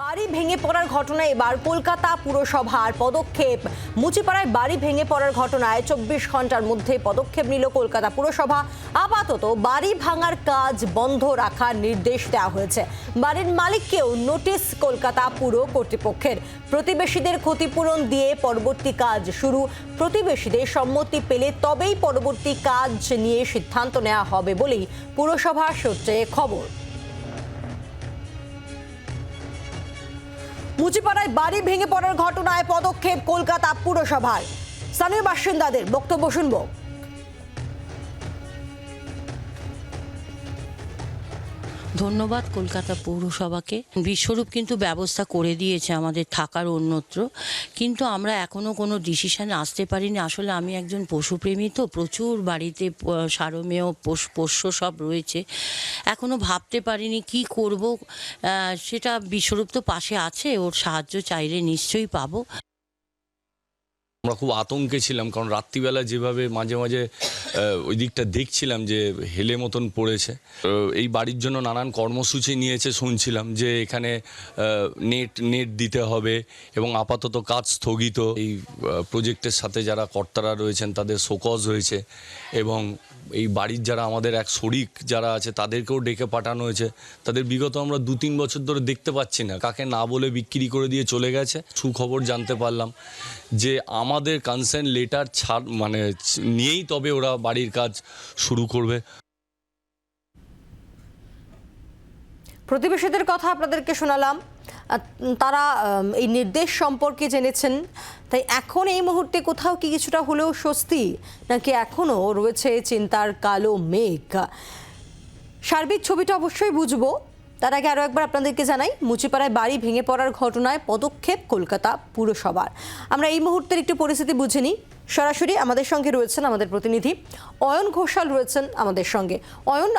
বাড়ি ভেঙে পড়ার ঘটনায় এবার কলকাতা পুরসভার পদক্ষেপ। মুচিপাড়ায় বাড়ি ভেঙে পড়ার ঘটনায় চব্বিশ ঘণ্টার মধ্যে পদক্ষেপ নিল কলকাতা পুরসভা। আপাতত বাড়ি ভাঙার কাজ বন্ধ রাখার নির্দেশ দেওয়া হয়েছে। বাড়ির মালিককেও নোটিশ কলকাতা পুর কর্তৃপক্ষের। প্রতিবেশীদের ক্ষতিপূরণ দিয়ে পরবর্তী কাজ শুরু। প্রতিবেশীদের সম্মতি পেলে তবেই পরবর্তী কাজ নিয়ে সিদ্ধান্ত নেওয়া হবে বলেই পুরসভা সূত্রে খবর। মুচিপাড়ায় বাড়ি ভেঙে পড়ার ঘটনায় পদক্ষেপ কলকাতা পুরসভার। স্থানীয় বাসিন্দাদের বক্তব্য শুনব। ধন্যবাদ কলকাতা পৌরসভাকে। বিশ্বরূপ কিন্তু ব্যবস্থা করে দিয়েছে আমাদের থাকার অন্যত্র। কিন্তু আমরা এখনও কোনো ডিসিশনে আসতে পারিনি। আসলে আমি একজন পশুপ্রেমী তো, প্রচুর বাড়িতে সারমেয় পোষ- পোষ্য সব রয়েছে। এখনও ভাবতে পারিনি কি করব। সেটা বিশ্বরূপ তো পাশে আছে, ওর সাহায্য চাইলে নিশ্চয়ই পাবো। আমরা খুব আতঙ্কে ছিলাম, কারণ রাত্রিবেলা যেভাবে মাঝে মাঝে ওই দিকটা দেখছিলাম যে হেলে মতন পড়েছে। এই বাড়ির জন্য নানান কর্মসূচি নিয়েছে শুনছিলাম যে এখানে নেট নেট দিতে হবে এবং আপাতত কাজ স্থগিত। এই প্রজেক্টের সাথে যারা কর্তারা রয়েছেন তাদের শোকজ হয়েছে এবং এই বাড়ির যারা আমাদের এক শরিক যারা আছে তাদেরকেও ডেকে পাঠানো হয়েছে। তাদের বিগত আমরা দু তিন বছর ধরে দেখতে পাচ্ছি না। কাকে না বলে বিক্রি করে দিয়ে চলে গেছে, সুখবর জানতে পারলাম যে আমাদের কনসার্ন লেটার ছাড় মানে নিয়েই তবে ওরা বাড়ির কাজ শুরু করবে। প্রতিবেশীদের কথা আপনাদেরকে শোনালাম। তারা এই নির্দেশ সম্পর্কে জেনেছেন। তাই এখন এই মুহূর্তে কোথাও কি কিছুটা হলেও স্বস্তি, নাকি এখনও রয়েছে চিন্তার কালো মেঘ? সার্বিক ছবিটা অবশ্যই বুঝব। তার আগে আরও একবার আপনাদেরকে জানাই, মুচিপাড়ায় বাড়ি ভেঙে পড়ার ঘটনায় পদক্ষেপ কলকাতা পুরসভার। আমরা এই মুহূর্তের একটু পরিস্থিতি বুঝে নিই। সরাসরি আমাদের সঙ্গে রয়েছেন আমাদের প্রতিনিধি অয়ন ঘোষাল রয়েছেন আমাদের সঙ্গে। অয়ন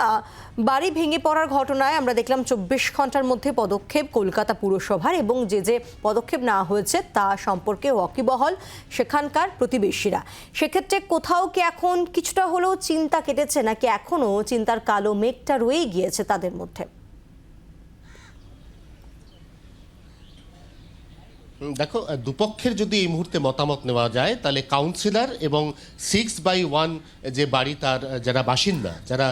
বাড়ি ভেঙে পড়ার ঘটনায় আমরা দেখলাম চব্বিশ ঘণ্টার মধ্যে পদক্ষেপ কলকাতা পুরসভার এবং যে যে পদক্ষেপ নেওয়া হয়েছে তা সম্পর্কে ওয়াকিবহল সেখানকার প্রতিবেশীরা। সেক্ষেত্রে কোথাও কি এখন কিছুটা হলেও চিন্তা কেটেছে নাকি এখনও চিন্তার কালো মেঘটা রয়েই গিয়েছে তাদের মধ্যে? দেখো দুপক্ষের যদি এই মুহূর্তে মতামত নেওয়া যায়, তাহলে কাউন্সিলর এবং সিক্স বাই ওয়ান যে বাড়ি তার যারা বাসিন্দা, যারা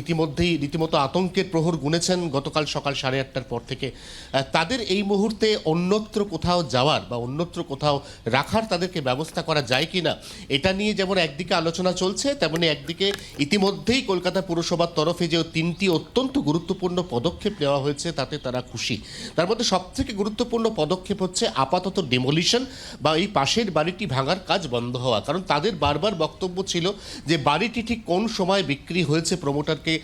ইতিমধ্যেই রীতিমতো আতঙ্কের প্রহর গুনেছেন গতকাল সকাল সাড়ে আটটার পর থেকে তাদের এই মুহূর্তে অন্যত্র কোথাও যাওয়ার বা অন্যত্র কোথাও রাখার তাদেরকে ব্যবস্থা করা যায় কি না এটা নিয়ে যেমন একদিকে আলোচনা চলছে, তেমনি একদিকে ইতিমধ্যেই কলকাতা পুরসভার তরফে যে তিনটি অত্যন্ত গুরুত্বপূর্ণ পদক্ষেপ নেওয়া হয়েছে, তাতে তারা খুশি। তার মধ্যে সবথেকে গুরুত্বপূর্ণ পদক্ষেপ হচ্ছে আপাতত ডেমোলিশন বা এই পাশের বাড়িটি ভাঙার কাজ বন্ধ হওয়া। কারণ তাদের বারবার বক্তব্য ছিল যে বাড়িটি ঠিক কোন সময় বিক্রি হয়েছে প্রমোটারকে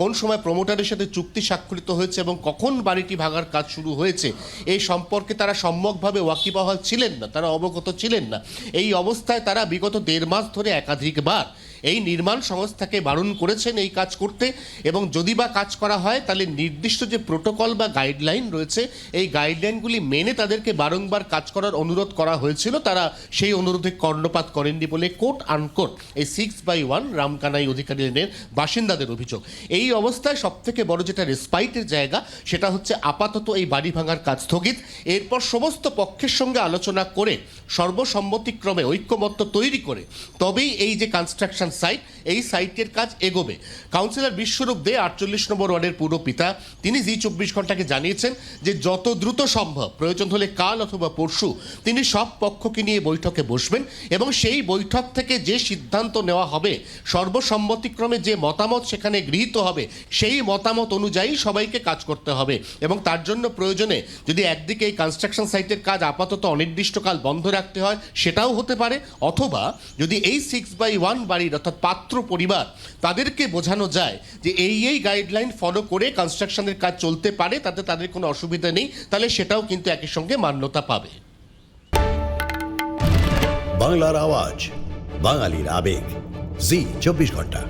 কোন সময় প্রমোটারের সাথে চুক্তি স্বাক্ষরিত হয়েছে এবং কখন বাড়িটি ভাঙার কাজ শুরু হয়েছে, এই সম্পর্কে তারা সম্যকভাবে ওয়াকিবহাল ছিলেন না, তারা অবগত ছিলেন না। এই অবস্থায় তারা বিগত দেড় মাস ধরে একাধিকবার এই নির্মাণ সংস্থাকে বারণ করেছেন এই কাজ করতে, এবং যদি বা কাজ করা হয়, তাহলে নির্দিষ্ট যে প্রোটোকল বা গাইডলাইন রয়েছে, এই গাইডলাইনগুলি মেনে তাদেরকে বারংবার কাজ করার অনুরোধ করা হয়েছিল। তারা সেই অনুরোধে কর্ণপাত করেননি বলে কোর্ট আনকোর্ট, এই six by one Ramkanai Adhikari লেনের বাসিন্দাদের অভিযোগ। এই অবস্থায় সবথেকে বড় যেটা রেসপাইটের জায়গা, সেটা হচ্ছে আপাতত এই বাড়ি ভাঙার কাজ স্থগিত। এরপর সমস্ত পক্ষের সঙ্গে আলোচনা করে, সর্বসম্মতিক্রমে ঐক্যমত্য তৈরি করে, তবেই এই যে কনস্ট্রাকশন সাইট এই সাইটের কাজ এগোবে। কাউন্সিলর বিশ্বরূপ দে, আটচল্লিশ নম্বর ওয়ার্ডের পুরো পিতা, তিনি জি চব্বিশ ঘন্টাকে জানিয়েছেন যে যত দ্রুত সম্ভব, প্রয়োজন হলে কাল অথবা পরশু, তিনি সব পক্ষকে নিয়ে বৈঠকে বসবেন এবং সেই বৈঠক থেকে যে সিদ্ধান্ত নেওয়া হবে, সর্বসম্মতিক্রমে যে মতামত সেখানে গৃহীত হবে, সেই মতামত অনুযায়ী সবাইকে কাজ করতে হবে এবং তার জন্য প্রয়োজনে যদি একদিকে এই কনস্ট্রাকশন সাইটের কাজ আপাতত অনির্দিষ্টকাল বন্ধ রাখতে হয়, সেটাও হতে পারে, অথবা যদি এই সিক্স বাই ওয়ান বাড়ির অর্থাৎ পাত্র পরিবার, তাদেরকে বোঝানো যায় যে এই এই গাইডলাইন ফলো করে কনস্ট্রাকশনের কাজ চলতে পারে, তাতে তাদের কোনো অসুবিধা নেই, তাহলে সেটাও কিন্তু একই সঙ্গে মান্যতা পাবে। বাংলার আওয়াজ, বাঙালির আবেগ, জি, চব্বিশ ঘণ্টা।